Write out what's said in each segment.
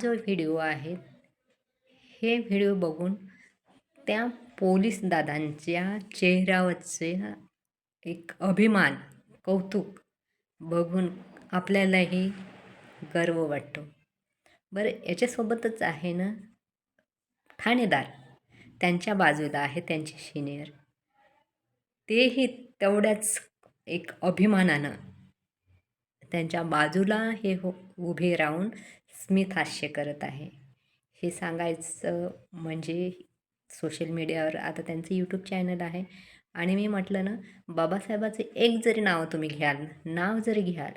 जो व्हिडिओ आहे हे व्हिडिओ बघून त्या पोलीस दादांच्या चेहऱ्यावरचे एक अभिमान कौतुक बघून आपल्यालाही गर्व वाटतो. बरं याच्यासोबतच आहे ना ठाणेदार त्यांच्या बाजूला आहे त्यांचे सिनियर तेही तेवढ्याच एक अभिमानानं त्यांच्या बाजूला हे हो उभे राहून स्मित हास्य करत आहे. हे सांगायचं म्हणजे सोशल मीडियावर आता त्यांचं यूट्यूब चॅनल आहे. आणि मी म्हटलं ना बाबासाहेबाचे एक जरी नाव तुम्ही घ्याल नाव जरी घ्याल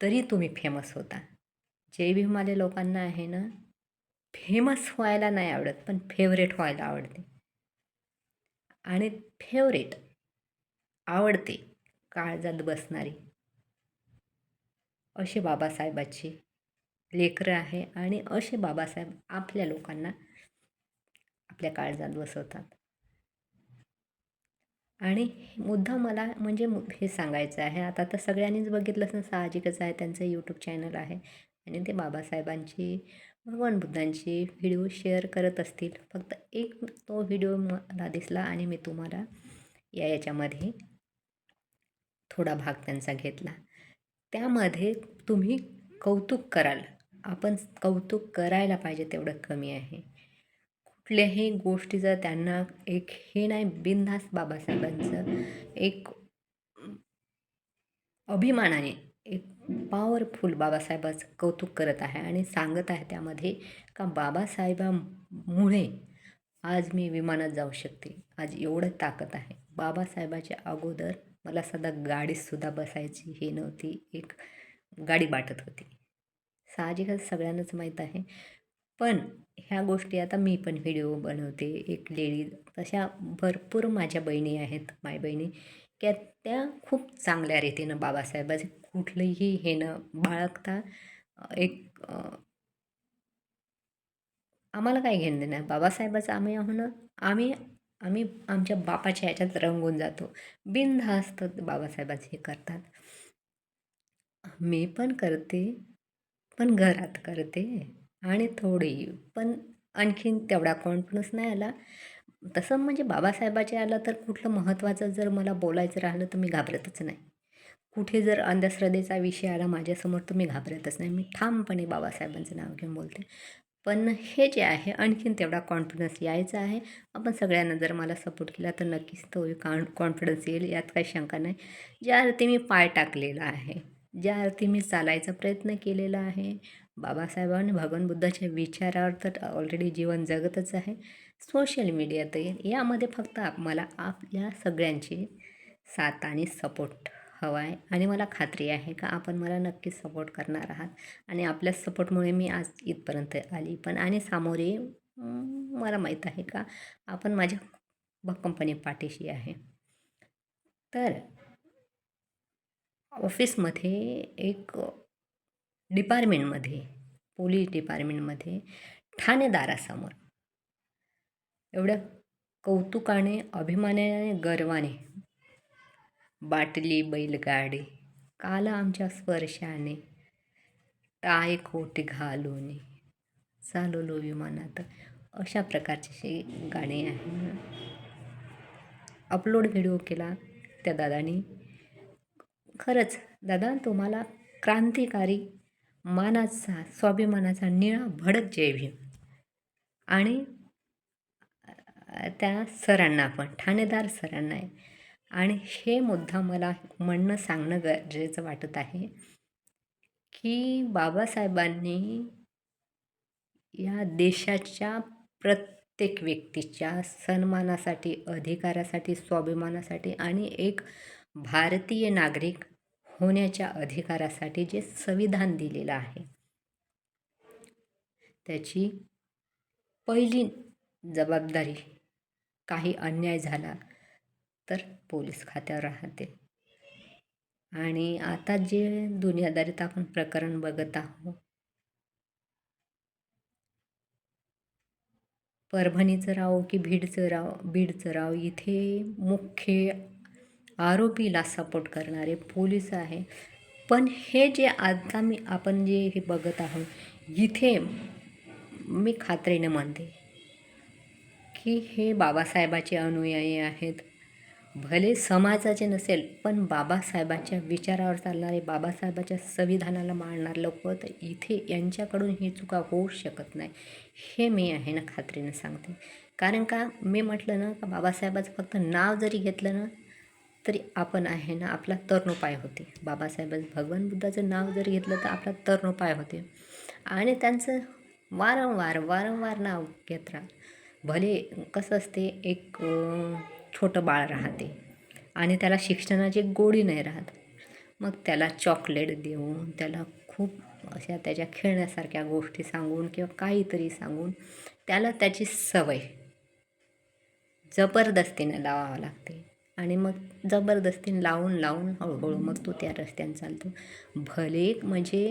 तरी तुम्ही फेमस होता. जय भीमवाले लोकांना आहे ना फेमस व्हायला नाही आवडत पण फेवरेट व्हायला आवडते. आणि फेवरेट आवडते काळजात बसणारी असे बाबासाहेबाची लेकरं आहे आणि असे बाबासाहेब आपल्या लोकांना आपल्या काळजात बसवतात. आणि मुद्दा मला म्हणजे हे सांगायचं आहे आता तर सगळ्यांनीच बघितलं असं साहजिकच आहे त्यांचं यूट्यूब चॅनल आहे आणि ते बाबासाहेबांची भगवान बुद्धांची व्हिडिओ शेअर करत असतील. फक्त एक तो व्हिडिओ मला दिसला आणि मी तुम्हाला या याच्यामध्ये थोडा भाग त्यांचा घेतला. त्यामध्ये तुम्ही कौतुक कराल. आपण कौतुक करायला पाहिजे तेवढं कमी आहे. कुठल्याही गोष्टीचं त्यांना एक हे नाही बिनधास्त बाबासाहेबांचं एक अभिमानाने एक पॉवरफुल बाबासाहेबाचं कौतुक करत आहे आणि सांगत आहे त्यामध्ये का बाबासाहेबामुळे आज मी विमानात जाऊ शकते. आज एवढं ताकद आहे. बाबासाहेबाच्या अगोदर मला सदा गाडीतसुद्धा बसायची हे नव्हती. एक गाडी वाटत होती. साहजिकच सगळ्यांनाच माहीत आहे. पण ह्या गोष्टी आता मी पण व्हिडिओ बनवते. एक लेडीज तशा भरपूर माझ्या बहिणी आहेत माय बहिणी की त्या खूप चांगल्या रीतीनं बाबासाहेबाचे कुठलंही हे न बाळगता एक आम्हाला काय घेणं देणार बाबासाहेबाचं आम्ही आहो ना आम्ही आम्ही आमच्या बापाच्या ह्याच्यात रंगून जातो. बिनधास्त बाबासाहेबाचे हे करतात. मी पण करते. पण घरात करते आणि थोडी पण आणखीन तेवढा कॉन्फिडन्स नाही आला. तसं म्हणजे बाबासाहेबाचे आलं तर कुठलं महत्त्वाचं जर मला बोलायचं राहिलं तर मी घाबरतच नाही. कुठे जर अंधश्रद्धेचा विषय आला माझ्यासमोर तर मी घाबरतच नाही. मी ठामपणे बाबासाहेबांचं नाव घेऊन बोलते. पण हे जे आहे आणखीन तेवढा कॉन्फिडन्स यायचा आहे. आपण सगळ्यांना जर मला सपोर्ट केला तर नक्कीच तो कॉन कॉन्फिडन्स येईल यात काही शंका नाही. ज्या अर्थी मी पाय टाकलेला आहे. ज्या अर्थी मी चालायचा प्रयत्न केलेला आहे. बाबासाहेबांनी भगवान बुद्धाच्या विचारावर तर ऑलरेडी जीवन जगतच आहे. सोशल मीडियातही यामध्ये फक्त मला आपल्या सगळ्यांची साथ आणि सपोर्ट हवा आहे आणि मला खात्री आहे का आपण मला नक्कीच सपोर्ट करणार आहात. आणि आपल्या सपोर्टमुळे मी आज इथपर्यंत आली. पण आणि सामोरे मला माहीत आहे का आपण माझ्या भक्कमपणे पाठीशी आहे. तर ऑफिसमध्ये एक डिपार्टमेंटमध्ये पोलीस डिपार्टमेंटमध्ये ठाणेदारासमोर. एवढ्या कौतुकाने अभिमानाने गर्वाने बाटली बैलगाडी काल आमच्या स्पर्शाने टाय कोट घालून चालवलो विमानात. अशा प्रकारचे गाणे आहे अपलोड व्हिडिओ केला त्या दादानी. खरंच दादा तुम्हाला क्रांतिकारी मानाचा स्वाभिमानाचा निळा भडक जय भीम आणि त्या सरांना पण ठाणेदार सरांना. आहे आणि हे मुद्दा मला म्हणणं सांगणं गरजेचं वाटत आहे की बाबासाहेबांनी या देशाच्या प्रत्येक व्यक्तीच्या सन्मानासाठी अधिकारासाठी स्वाभिमानासाठी आणि एक भारतीय नागरिक होण्याच्या अधिकारासाठी जे संविधान दिलेलं आहे त्याची पहिली जबाबदारी काही अन्याय झाला तर पोलीस खात्यावर राहते आणि आता जे दुनियादारीत आपण प्रकरण बघत आहोत परभणीचं राव की भीडचं राव बीडचं राव इथे मुख्य आरोपीला सपोर्ट करणारे पोलीस आहे. पण हे जे आता मी आपण जे हे बघत आहोत इथे मी खात्रीने म्हणते की हे बाबासाहेबाचे अनुयायी आहेत. भले समाजाचे नसेल पण बाबासाहेबांच्या विचारावर चालणारे बाबासाहेबाच्या संविधानाला मानणारे लोक तर इथे यांच्याकडून ही चुका होऊ शकत नाही. हे मी आहे ना खात्रीने सांगते. कारण का मी म्हटलं ना का बाबासाहेबाचं फक्त नाव जरी घेतलं ना तरी आपण आहे ना आपला तरणोपाय होते. बाबासाहेब भगवान बुद्धाचं नाव जर घेतलं तर आपला तरणोपाय होते. आणि त्यांचं वारंवार वारंवार नाव घेत राहा. भले कसं असते एक छोटं बाळ राहते. आणि त्याला शिक्षणाची गोडी नाही राहत. मग त्याला चॉकलेट देऊन त्याला खूप अशा त्याच्या खेळण्यासारख्या गोष्टी सांगून किंवा काहीतरी सांगून त्याला त्याची सवय जबरदस्तीने लावावं लागते. आणि मग जबरदस्तीने लावून लावून हळूहळू मग तो त्या रस्त्याने चालतो. भले म्हणजे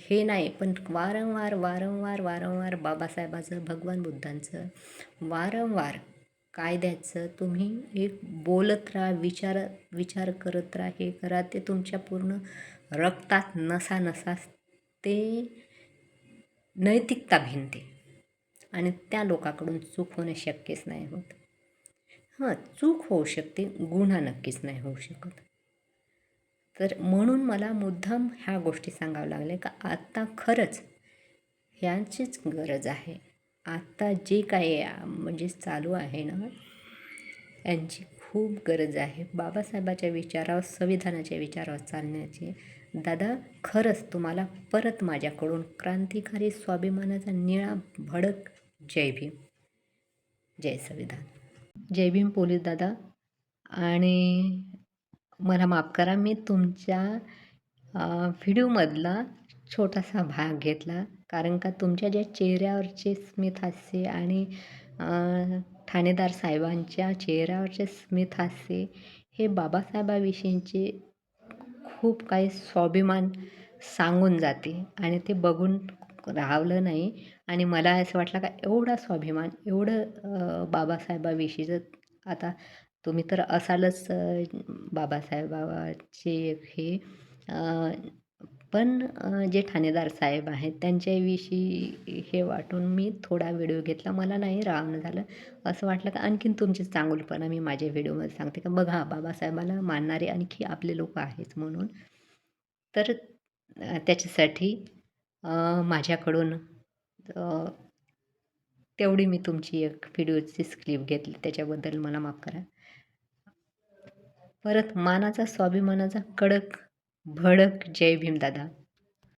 हे नाही पण वारंवार वारंवार वारंवार बाबासाहेबाचं भगवान बुद्धांचं वारंवार कायद्याचं तुम्ही एक बोलत राहा विचार विचार करत राहा हे करा. ते तुमच्या पूर्ण रक्तात नसा नसा ते नैतिकता भिनते. आणि त्या लोकाकडून चूक होणे शक्यच नाही होत. हां चूक होऊ शकते. गुन्हा नक्कीच नाही होऊ शकत. तर म्हणून मला मुद्दाम ह्या गोष्टी सांगाव्या लागल्या का आत्ता खरंच ह्यांचीच गरज आहे. आत्ता जे काही म्हणजे चालू आहे ना यांची खूप गरज आहे. बाबासाहेबाच्या विचारावर संविधानाच्या विचारावर चालण्याची. दादा खरंच तुम्हाला परत माझ्याकडून क्रांतिकारी स्वाभिमानाचा निळा भडक. जय भीम. जय संविधान. जय भीम पोलीस दादा. आणि मला माफ करा मी तुमच्या व्हिडिओमधला छोटासा भाग घेतला. कारण का तुमच्या ज्या चेहऱ्यावरचे स्मित हास्य आणि ठाणेदार साहेबांच्या चेहऱ्यावरचे स्मित हास्य हे बाबासाहेबाविषयींचे खूप काही स्वाभिमान सांगून जाते. आणि ते बघून राहावलं नाही. आणि मला असं वाटलं का एवढा स्वाभिमान एवढं अ, बाबासाहेबाविषयीचं आता तुम्ही तर असालच बाबासाहेबाचे हे पण जे ठाणेदार साहेब आहेत त्यांच्याविषयी हे वाटून मी थोडा व्हिडिओ घेतला. मला नाही राहणं झालं. असं वाटलं का आणखीन तुमचे चांगुलपणा मी माझ्या व्हिडिओमध्ये सांगते का? बघा बाबासाहेबाला मानणारे आणखी आपले लोक आहेच म्हणून. तर त्याच्यासाठी माझ्याकडून. तेवढी मी तुमची एक व्हिडिओची क्लिप घेतली. त्याच्याबद्दल मला माफ करा. परत मानाचा स्वाभिमानाचा कडक भडक जय भीम दादा